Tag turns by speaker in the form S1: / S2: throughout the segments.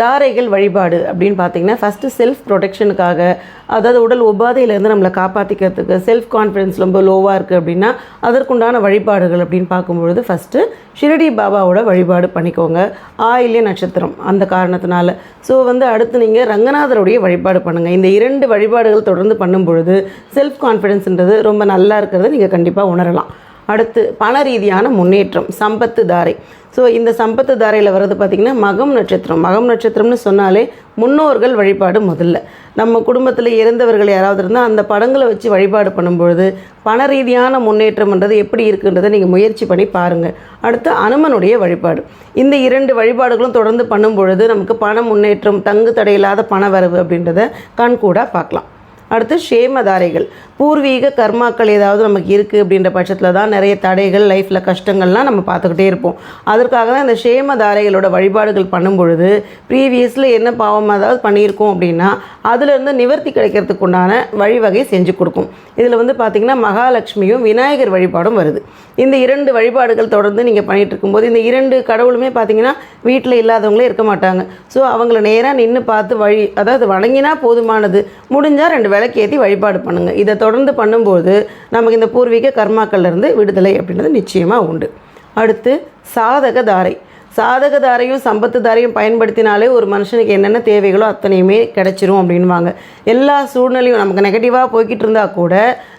S1: தாரைகள் வழிபாடு அப்படின்னு பார்த்தீங்கன்னா ஃபஸ்ட்டு செல்ஃப் ப்ரொடெக்ஷனுக்காக அதாவது உடல் உபாதையிலேருந்து நம்மளை காப்பாற்றிக்கிறதுக்கு செல்ஃப் கான்ஃபிடன்ஸ் ரொம்ப லோவாக இருக்குது அப்படின்னா அதற்குண்டான வழிபாடுகள் அப்படின்னு பார்க்கும்பொழுது ஃபஸ்ட்டு ஷிரடி பாபாவோட வழிபாடு பண்ணிக்கோங்க. ஆயில்ய நட்சத்திரம் அந்த காரணத்தினால. ஸோ வந்து அடுத்து நீங்கள் ரங்கநாதருடைய வழிபாடு பண்ணுங்கள் இந்த இரண்டு வழிபாடுகள் தொடர்ந்து பண்ணும் பொழுது செல்ஃப் கான்ஃபிடென்ஸ்ன்றது ரொம்ப நல்லா இருக்கிறத நீங்கள் கண்டிப்பாக உணரலாம். அடுத்து பண ரீதியான முன்னேற்றம் சம்பத்து தாரை. ஸோ இந்த சம்பத்து தாரையில் வர்றது பார்த்திங்கன்னா மகம் நட்சத்திரம். மகம் நட்சத்திரம்னு சொன்னாலே முன்னோர்கள் வழிபாடு முதல்ல. நம்ம குடும்பத்தில் இறந்தவர்கள் யாராவது இருந்தால் அந்த படங்களை வச்சு வழிபாடு பண்ணும்பொழுது பண ரீதியான முன்னேற்றம்ன்றது எப்படி இருக்குன்றதை நீங்கள் முயற்சி பண்ணி பாருங்கள் அடுத்து அனுமனுடைய வழிபாடு. இந்த இரண்டு வழிபாடுகளும் தொடர்ந்து பண்ணும் பொழுது நமக்கு பண முன்னேற்றம் தங்கு தடையில்லாத பண வரவு அப்படின்றத கண்கூடாக பார்க்கலாம். அடுத்து சேமதாரைகள் பூர்வீக கர்மாக்கள் ஏதாவது நமக்கு இருக்குது அப்படின்ற பட்சத்தில் தான் நிறைய தடைகள் லைஃப்பில் கஷ்டங்கள்லாம் நம்ம பார்த்துக்கிட்டே இருப்போம். அதற்காக தான் இந்த சேமதாரைகளோட வழிபாடுகள் பண்ணும் பொழுது ப்ரீவியஸில் என்ன பாவம் அதாவது பண்ணியிருக்கோம் அப்படின்னா அதுலேருந்து நிவர்த்தி கிடைக்கிறதுக்கு உண்டான வழிவகை செஞ்சு கொடுக்கும். இதில் வந்து பார்த்திங்கன்னா மகாலட்சுமியும் விநாயகர் வழிபாடும் வருது. இந்த இரண்டு வழிபாடுகள் தொடர்ந்து நீங்கள் பண்ணிகிட்டு இருக்கும்போது இந்த இரண்டு கடவுளுமே பார்த்தீங்கன்னா வீட்டில் இல்லாதவங்களே இருக்க மாட்டாங்க. ஸோ அவங்கள நேராக நின்று பார்த்து வழி அதாவது வணங்கினா போதுமானது முடிஞ்சால் ரெண்டு விளக்கேற்றி வழிபாடு பண்ணுங்கள் இதை தொடர்ந்து பண்ணும்போது நமக்கு இந்த பூர்வீக கர்மாக்கள்லேருந்து விடுதலை அப்படின்றது நிச்சயமாக உண்டு. அடுத்து சாதக தாரை. சாதக தாரையும் சம்பத்து தாரையும் பயன்படுத்தினாலே ஒரு மனுஷனுக்கு என்னென்ன தேவைகளோ அத்தனையுமே கிடைச்சிரும் அப்படின்வாங்க எல்லா சூழ்நிலையும் நமக்கு நெகட்டிவாக போய்கிட்டு இருந்தால் கூட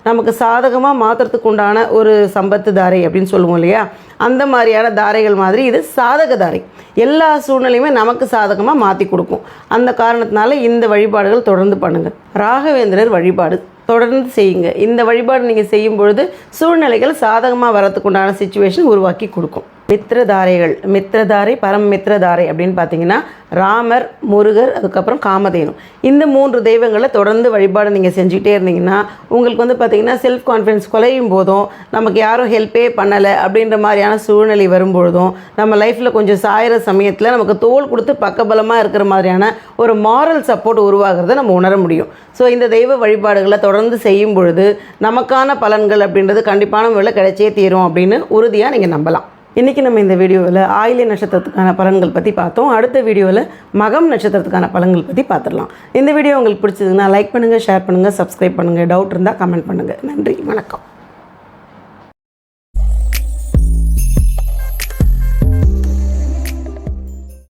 S1: நமக்கு சாதகமாக மாற்றுறதுக்கு உண்டான ஒரு சம்பத்து தாரை அப்படின்னு சொல்லுவோம் இல்லையா? அந்த மாதிரியான தாரைகள் மாதிரி இது சாதக தாரை. எல்லா சூழ்நிலையுமே நமக்கு சாதகமாக மாற்றி கொடுக்கும். அந்த காரணத்தினால இந்த வழிபாடுகள் தொடர்ந்து பண்ணுங்கள் ராகவேந்திரர் வழிபாடு தொடர்ந்து செய்யுங்க. இந்த வழிபாடு நீங்கள் செய்யும் பொழுது சூழ்நிலைகள் சாதகமாக வரத்துக்கு உண்டான சுச்சுவேஷன் உருவாக்கி கொடுக்கும். மித்திரதாரைகள் மித்திரதாரை பரம் மித்திரதாரை அப்படின்னு பார்த்தீங்கன்னா ராமர் முருகர் அதுக்கப்புறம் காமதேனு. இந்த மூன்று தெய்வங்களை தொடர்ந்து வழிபாடு நீங்கள் செஞ்சுக்கிட்டே இருந்தீங்கன்னா உங்களுக்கு வந்து பார்த்தீங்கன்னா செல்ஃப் கான்ஃபிடன்ஸ் குறையும் போதும். நமக்கு யாரும் ஹெல்ப்பே பண்ணலை அப்படின்ற மாதிரியான சூழ்நிலை வரும்பொழுதும் நம்ம லைஃப்பில் கொஞ்சம் சாயிற சமயத்தில் நமக்கு தோல் கொடுத்து பக்கபலமாக இருக்கிற மாதிரியான ஒரு மாரல் சப்போர்ட் உருவாகிறத நம்ம உணர முடியும். ஸோ இந்த தெய்வ வழிபாடுகளை தொடர்ந்து செய்யும் பொழுது நமக்கான பலன்கள் அப்படின்றது கண்டிப்பான முறையில் கிடைச்சே தீரும் அப்படின்னு உறுதியாக நீங்கள் நம்பலாம். இன்றைக்கி நம்ம இந்த வீடியோவில் ஆயிலிய நட்சத்திரத்துக்கான பலன்கள் பற்றி பார்த்தோம். அடுத்த வீடியோவில் மகம் நட்சத்திரத்துக்கான பலன்கள் பற்றி பார்த்துடலாம். இந்த வீடியோ உங்களுக்கு பிடிச்சதுன்னா லைக் பண்ணுங்கள் ஷேர் பண்ணுங்கள் சப்ஸ்கிரைப் பண்ணுங்கள் டவுட் இருந்தால் கமெண்ட் பண்ணுங்கள் நன்றி வணக்கம்.